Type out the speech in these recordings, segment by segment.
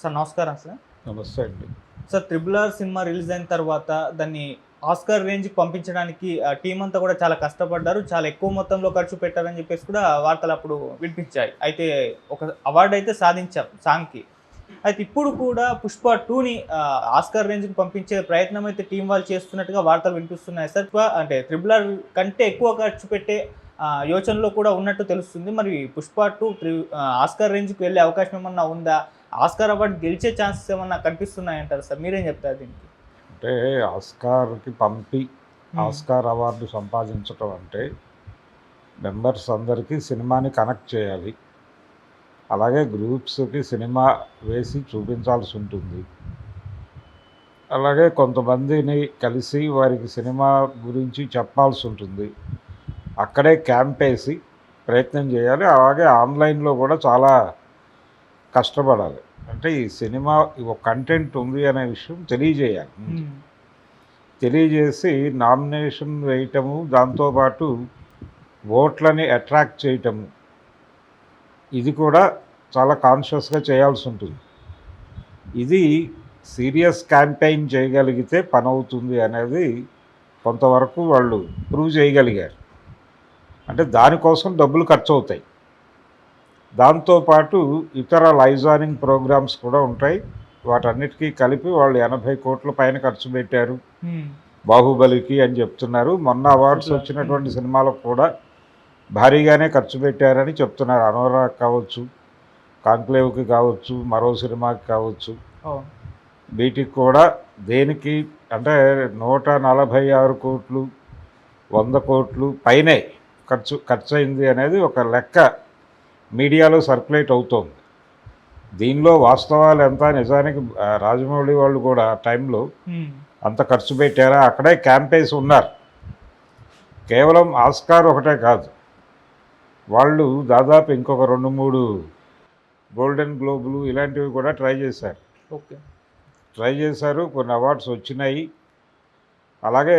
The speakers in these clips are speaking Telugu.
సార్ నమస్కారం సార్. నమస్తే అండి. Sir triple R cinema release అయిన తర్వాత దాన్ని ఆస్కార్ రేంజ్కి పంపించడానికి టీం అంతా కూడా చాలా కష్టపడ్డారు. చాలా ఎక్కువ మొత్తంలో ఖర్చు పెట్టారని చెప్పేసి కూడా వార్తలు అప్పుడు వినిపించాయి. అయితే ఒక అవార్డు అయితే సాధించాం సాంగ్కి. అయితే ఇప్పుడు కూడా పుష్ప టూని ఆస్కార్ రేంజ్కి పంపించే ప్రయత్నం అయితే టీం వాళ్ళు చేస్తున్నట్టుగా వార్తలు వినిపిస్తున్నాయి సార్. అంటే ట్రిపుల్ ఆర్ కంటే ఎక్కువ ఖర్చు పెట్టే యోచనలో కూడా ఉన్నట్టు తెలుస్తుంది. మరి పుష్ప టూ ఆస్కార్ రేంజ్కి వెళ్ళే అవకాశం ఏమన్నా ఉందా? ఆస్కార్ అవార్డు గెలిచే ఛాన్సెస్ ఏమన్నా కనిపిస్తున్నాయంటారు సార్? మీరేం చెప్తారు దీనికి? అంటే ఆస్కార్కి పంపి ఆస్కార్ అవార్డు సంపాదించడం అంటే మెంబర్స్ అందరికీ సినిమాని కనెక్ట్ చేయాలి. అలాగే గ్రూప్స్కి సినిమా వేసి చూపించాల్సి ఉంటుంది. అలాగే కొంతమందిని కలిసి వారికి సినిమా గురించి చెప్పాల్సి ఉంటుంది. అక్కడే క్యాంప్ వేసి ప్రయత్నం చేయాలి. అలాగే ఆన్లైన్లో కూడా చాలా కష్టపడాలి. అంటే ఈ సినిమా ఒక కంటెంట్ ఉంది అనే విషయం తెలియజేయాలి. తెలియజేసి నామినేషన్ వేయటము దాంతోపాటు ఓట్లని అట్రాక్ట్ చేయటము ఇది కూడా చాలా కాన్షియస్గా చేయాల్సి ఉంటుంది. ఇది సీరియస్ క్యాంపెయిన్ చేయగలిగితే పని అవుతుంది అనేది కొంతవరకు వాళ్ళు ప్రూవ్ చేయగలిగారు. అంటే దానికోసం డబ్బులు ఖర్చు అవుతాయి దాంతోపాటు ఇతర లైజానింగ్ ప్రోగ్రామ్స్ కూడా ఉంటాయి. వాటన్నిటికీ కలిపి వాళ్ళు ఎనభై కోట్ల పైన ఖర్చు పెట్టారు. బాహుబలికి అని చెప్తున్నారు. మొన్న అవార్డ్స్ వచ్చినటువంటి సినిమాలకు కూడా భారీగానే ఖర్చు పెట్టారని చెప్తున్నారు. అనురాగ్ కావచ్చు కాంక్లేవ్కి కావచ్చు మరో సినిమాకి కావచ్చు. వీటికి కూడా దేనికి అంటే నూట నలభై ఆరు కోట్లు వంద కోట్లు పైనే ఖర్చు ఖర్చు అయింది అనేది ఒక లెక్క. మీడియాలో సర్క్యులేట్ అవుతోంది. దీనిలో వాస్తవాలు ఎంత నిజానికి రాజమౌళి వాళ్ళు కూడా ఆ టైంలో అంత ఖర్చు పెట్టారా? అక్కడే క్యాంపేస్ ఉన్నారు. కేవలం ఆస్కార్ ఒకటే కాదు. వాళ్ళు దాదాపు ఇంకొక రెండు మూడు గోల్డెన్ గ్లోబులు ఇలాంటివి కూడా ట్రై చేశారు. ఓకే. ట్రై చేశారు కొన్ని అవార్డ్స్ వచ్చినాయి. అలాగే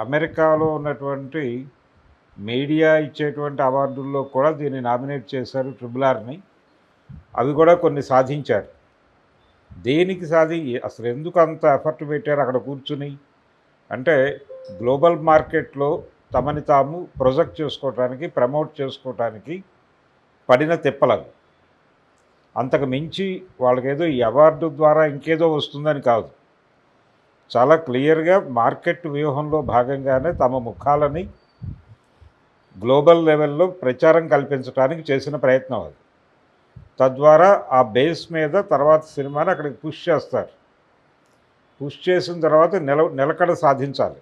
అమెరికాలో ఉన్నటువంటి మీడియా ఇచ్చేటువంటి అవార్డుల్లో కూడా దీన్ని నామినేట్ చేశారు ట్రిపుల్ ఆర్ని. అవి కూడా కొన్ని సాధించారు. దేనికి సాధి అసలు ఎందుకు అంత ఎఫర్ట్ పెట్టారు అక్కడ కూర్చుని? అంటే గ్లోబల్ మార్కెట్లో తమని తాము ప్రొజెక్ట్ చేసుకోవటానికి ప్రమోట్ చేసుకోవటానికి పడిన తిప్పలవి అంతకు మించి వాళ్ళకేదో ఈ అవార్డు ద్వారా ఇంకేదో వస్తుందని కాదు. చాలా క్లియర్గా మార్కెట్ వ్యూహంలో భాగంగానే తమ ముఖాలని గ్లోబల్ లెవెల్లో ప్రచారం కల్పించడానికి చేసిన ప్రయత్నం అది. తద్వారా ఆ బేస్ మీద తర్వాత సినిమాని అక్కడికి పుష్ చేస్తారు. పుష్ చేసిన తర్వాత నిల నిలకడ సాధించాలి.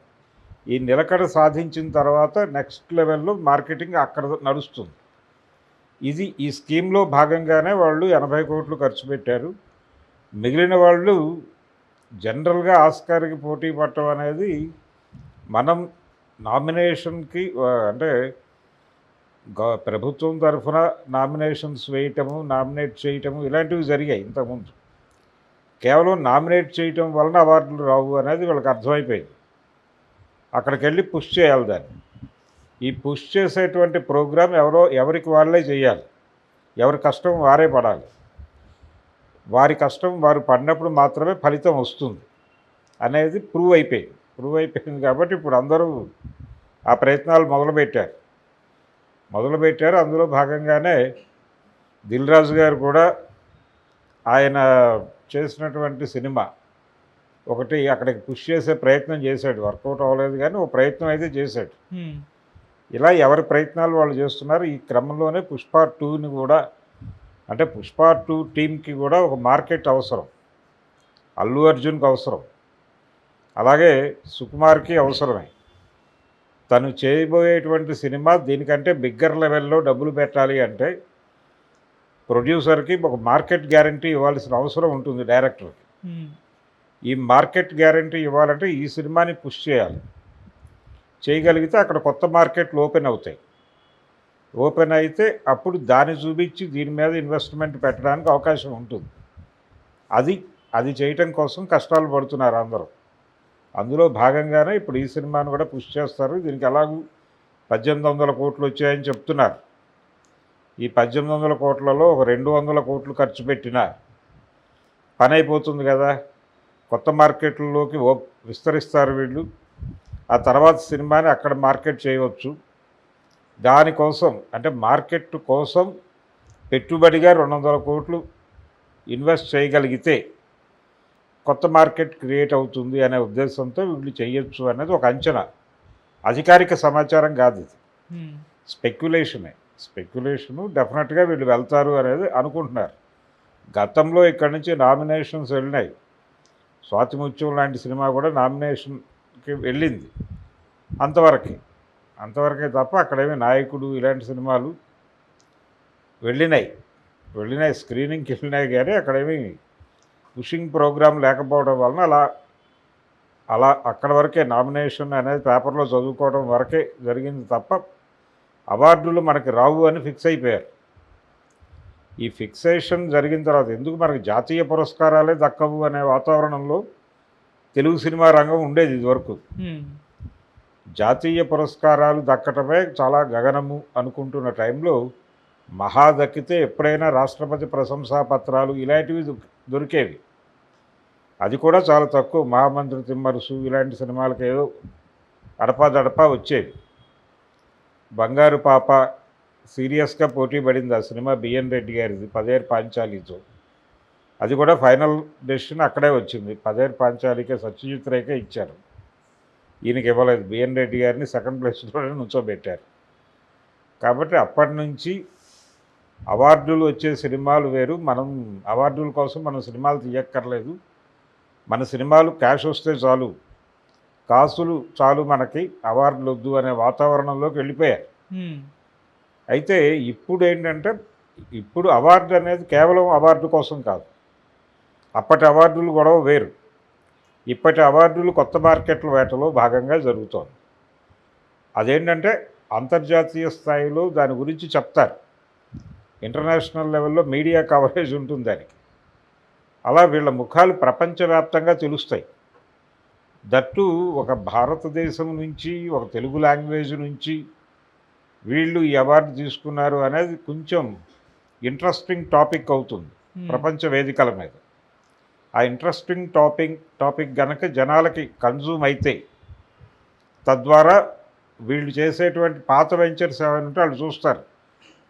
ఈ నిలకడ సాధించిన తర్వాత నెక్స్ట్ లెవెల్లో మార్కెటింగ్ అక్కడ నడుస్తుంది. ఇది ఈ స్కీమ్లో భాగంగానే వాళ్ళు ఎనభై కోట్లు ఖర్చు పెట్టారు. మిగిలిన వాళ్ళు జనరల్గా ఆస్కార్కి పోటీ పట్టడం అనేది మనం నామినేషన్కి అంటే గ- ప్రభుత్వం తరఫున నామినేషన్స్ వేయటము నామినేట్ చేయటము ఇలాంటివి జరిగాయి ఇంతకుముందు. కేవలం నామినేట్ చేయటం వలన అవార్డులు రావు అనేది వాళ్ళకి అర్థమైపోయింది. అక్కడికి వెళ్ళి పుష్ చేయాలి దాన్ని. ఈ పుష్ చేసేటువంటి ప్రోగ్రాం ఎవరో ఎవరికి వాళ్ళే చేయాలి. ఎవరి కష్టం వారే పడాలి. వారి కష్టం వారు పడినప్పుడు మాత్రమే ఫలితం వస్తుంది అనేది ప్రూవ్ అయిపోయింది. ప్రూవ్ అయిపోయింది కాబట్టి ఇప్పుడు అందరూ ఆ ప్రయత్నాలు మొదలుపెట్టారు. మొదలుపెట్టారు. అందులో భాగంగానే దిల్ రాజు గారు కూడా ఆయన చేసినటువంటి సినిమా ఒకటి అక్కడికి పుష్ చేసే ప్రయత్నం చేశాడు. వర్కౌట్ అవ్వలేదు కానీ ఓ ప్రయత్నం అయితే చేశాడు. ఇలా ఎవరి ప్రయత్నాలు వాళ్ళు చేస్తున్నారు? ఈ క్రమంలోనే పుష్ప టూని కూడా అంటే పుష్ప టూ టీంకి కూడా ఒక మార్కెట్ అవసరం. అల్లు అర్జున్కి అవసరం. అలాగే సుకుమార్కి అవసరమే. తను చేయబోయేటువంటి సినిమా దీనికంటే బిగ్గర్ లెవెల్లో డబ్బులు పెట్టాలి అంటే ప్రొడ్యూసర్కి ఒక మార్కెట్ గ్యారంటీ ఇవ్వాల్సిన అవసరం ఉంటుంది డైరెక్టర్కి. ఈ మార్కెట్ గ్యారంటీ ఇవ్వాలంటే ఈ సినిమాని పుష్ చేయాలి. చేయగలిగితే అక్కడ కొత్త మార్కెట్లు ఓపెన్ అవుతాయి. ఓపెన్ అయితే అప్పుడు దాన్ని చూపించి దీని మీద ఇన్వెస్ట్మెంట్ పెట్టడానికి అవకాశం ఉంటుంది. అది అది చేయటం కోసం కష్టాలు పడుతున్నారు అందరూ. అందులో భాగంగానే ఇప్పుడు ఈ సినిమాను కూడా పుష్ చేస్తారు. దీనికి ఎలాగూ పద్దెనిమిది వందల కోట్లు వచ్చాయని చెప్తున్నారు. ఈ పద్దెనిమిది వందల కోట్లలో ఒక రెండు వందల కోట్లు ఖర్చు పెట్టినా పని అయిపోతుంది కదా. కొత్త మార్కెట్లలోకి ఓ విస్తరిస్తారు వీళ్ళు. ఆ తర్వాత సినిమాని అక్కడ మార్కెట్ చేయవచ్చు. దానికోసం అంటే మార్కెట్ కోసం పెట్టుబడిగా రెండు వందల కోట్లు ఇన్వెస్ట్ చేయగలిగితే కొత్త మార్కెట్ క్రియేట్ అవుతుంది అనే ఉద్దేశంతో వీళ్ళు చేయొచ్చు అనేది ఒక అంచనా. అధికారిక సమాచారం కాదు ఇది. స్పెక్యులేషనే. స్పెక్యులేషను డెఫినెట్గా వీళ్ళు వెళ్తారు అనేది అనుకుంటున్నారు. గతంలో ఇక్కడి నుంచి నామినేషన్స్ వెళ్ళినాయి. స్వాతిముత్యం లాంటి సినిమా కూడా నామినేషన్కి వెళ్ళింది. అంతవరకే. అంతవరకే తప్ప అక్కడేమి నాయకుడు ఇలాంటి సినిమాలు వెళ్ళినాయి. వెళ్ళినాయి స్క్రీనింగ్కి వెళ్ళినాయి కానీ అక్కడేమి పుషింగ్ ప్రోగ్రామ్ లేకపోవడం వలన అలా అలా అక్కడ వరకే నామినేషన్ అనేది పేపర్లో చదువుకోవడం వరకే జరిగింది తప్ప అవార్డులు మనకి రావు అని ఫిక్స్ అయిపోయారు. ఈ ఫిక్సేషన్ జరిగిన తర్వాత ఎందుకు మనకి జాతీయ పురస్కారాలే దక్కవు అనే వాతావరణంలో తెలుగు సినిమా రంగం ఉండేది ఇదివరకు. జాతీయ పురస్కారాలు దక్కటమే చాలా గగనము అనుకుంటున్న టైంలో మహా దక్కితే ఎప్పుడైనా రాష్ట్రపతి ప్రశంసా పత్రాలు ఇలాంటివి దొ- దొరికేవి. అది కూడా చాలా తక్కువ. మహామంత్రి తిమ్మరుసు ఇలాంటి సినిమాలకు ఏదో అడపాదడపా వచ్చేవి. బంగారు పాప సీరియస్గా పోటీ పడింది. ఆ సినిమా బిఎన్ రెడ్డి గారిది పదేరు పాంచాలితో. అది కూడా ఫైనల్ డెసిషన్ అక్కడే వచ్చింది. పదేరు పాంచాలికే సత్యజిత్ రేఖే ఇచ్చారు. ఈయనకి ఇవ్వలేదు. బిఎన్ రెడ్డి గారిని సెకండ్ ప్లేస్లోనే నుంచోబెట్టారు. కాబట్టి అప్పటి నుంచి అవార్డులు వచ్చే సినిమాలు వేరు. మనం అవార్డుల కోసం మనం సినిమాలు తీయక్కర్లేదు. మన సినిమాలు క్యాష్ వస్తే చాలు. కాసులు చాలు మనకి. అవార్డులు వద్దు అనే వాతావరణంలోకి వెళ్ళిపోయారు. అయితే ఇప్పుడు ఏంటంటే ఇప్పుడు అవార్డు అనేది కేవలం అవార్డు కోసం కాదు. అప్పటి అవార్డులు గొడవ వేరు. ఇప్పటి అవార్డులు కొత్త మార్కెట్ల వేటలో భాగంగా జరుగుతోంది. అదేంటంటే అంతర్జాతీయ స్థాయిలో దాని గురించి చెప్తారు. ఇంటర్నేషనల్ లెవెల్లో మీడియా కవరేజ్ ఉంటుంది దానికి అలా వీళ్ళ ముఖాలు ప్రపంచవ్యాప్తంగా తెలుస్తాయి. దట్టు ఒక భారతదేశం నుంచి ఒక తెలుగు లాంగ్వేజ్ నుంచి వీళ్ళు ఈ అవార్డు తీసుకున్నారు అనేది కొంచెం ఇంట్రెస్టింగ్ టాపిక్ అవుతుంది ప్రపంచ వేదికల మీద. ఆ ఇంట్రెస్టింగ్ టాపిక్ టాపిక్ గనక జనాలకి కన్జ్యూమ్ అయితే తద్వారా వీళ్ళు చేసేటువంటి పాత వెంచర్స్ ఏమైనా ఉంటే వాళ్ళు చూస్తారు.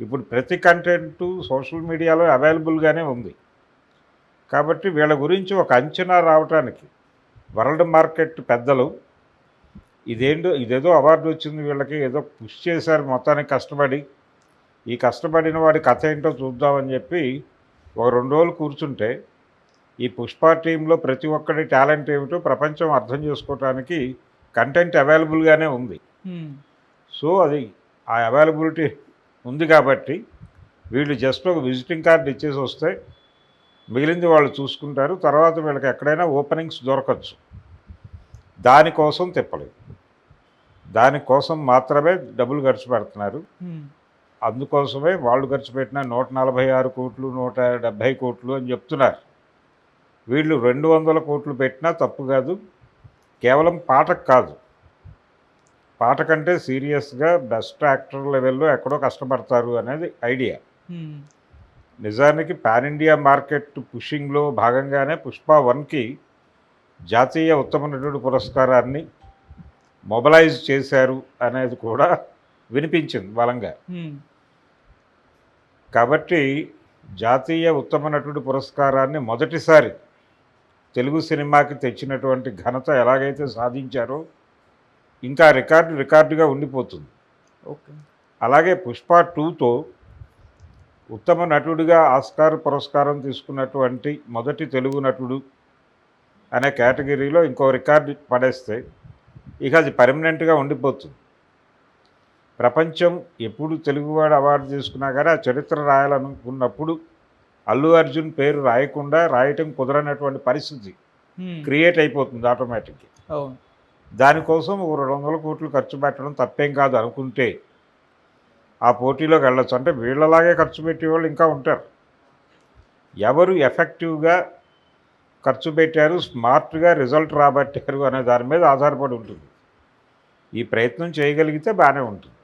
ఇప్పుడు ప్రతి కంటెంట్ సోషల్ మీడియాలో అవైలబుల్గానే ఉంది. కాబట్టి వీళ్ళ గురించి ఒక అంచనా రావటానికి వరల్డ్ మార్కెట్ పెద్దలు ఇదేంటో ఇదేదో అవార్డు వచ్చింది వీళ్ళకి ఏదో పుష్ చేశారు మొత్తానికి కష్టపడి. ఈ కష్టపడిన వాడి కథ ఏంటో చూద్దామని చెప్పి ఒక రెండు రోజులు కూర్చుంటే ఈ పుష్ప టీంలో ప్రతి ఒక్కడి టాలెంట్ ఏమిటో ప్రపంచం అర్థం చేసుకోవటానికి కంటెంట్ అవైలబుల్గానే ఉంది. సో అది ఆ అవైలబిలిటీ ఉంది కాబట్టి వీళ్ళు జస్ట్ ఒక విజిటింగ్ కార్డు ఇచ్చేసి వస్తే మిగిలింది వాళ్ళు చూసుకుంటారు. తర్వాత వీళ్ళకి ఎక్కడైనా ఓపెనింగ్స్ దొరకచ్చు. దానికోసం తిప్పలేదు. దానికోసం మాత్రమే డబ్బులు ఖర్చు పెడుతున్నారు. అందుకోసమే వాళ్ళు ఖర్చు పెట్టిన నూట నలభై ఆరు కోట్లు నూట డెబ్భై కోట్లు అని చెప్తున్నారు. వీళ్ళు రెండు వందల కోట్లు పెట్టినా తప్పు కాదు. కేవలం పాటకు కాదు. పాట కంటే సీరియస్గా బెస్ట్ యాక్టర్ లెవెల్లో ఎక్కడో కష్టపడతారు అనేది ఐడియా. నిజానికి పాన్ ఇండియా మార్కెట్ పుషింగ్లో భాగంగానే పుష్ప వన్కి జాతీయ ఉత్తమ నటుడు పురస్కారాన్ని మొబలైజ్ చేశారు అనేది కూడా వినిపించింది బలంగా. కాబట్టి జాతీయ ఉత్తమ నటుడు పురస్కారాన్ని మొదటిసారి తెలుగు సినిమాకి తెచ్చినటువంటి ఘనత ఎలాగైతే సాధించారో ఇంకా రికార్డు రికార్డుగా ఉండిపోతుంది. ఓకే. అలాగే పుష్ప టూతో ఉత్తమ నటుడిగా ఆస్కార్ పురస్కారం తీసుకున్నటువంటి మొదటి తెలుగు నటుడు అనే కేటగిరీలో ఇంకో రికార్డు పడేస్తే ఇక అది పర్మనెంట్గా ఉండిపోతుంది. ప్రపంచం ఎప్పుడు తెలుగువాడు అవార్డు తీసుకున్నా కానీ ఆ చరిత్ర రాయాలనుకున్నప్పుడు అల్లు అర్జున్ పేరు రాయకుండా రాయటం కుదరనటువంటి పరిస్థితి క్రియేట్ అయిపోతుంది ఆటోమేటిక్గా. దానికోసం ఒక రెండు వందల కోట్లు ఖర్చు పెట్టడం తప్పేం కాదు అనుకుంటే ఆ పోటీలోకి వెళ్ళొచ్చు. అంటే వీళ్ళలాగే ఖర్చు పెట్టేవాళ్ళు ఇంకా ఉంటారు. ఎవరు ఎఫెక్టివ్గా ఖర్చు పెట్టారు స్మార్ట్గా రిజల్ట్ రాబట్టారు అనే దాని మీద ఆధారపడి ఉంటుంది. ఈ ప్రయత్నం చేయగలిగితే బాగానే ఉంటుంది.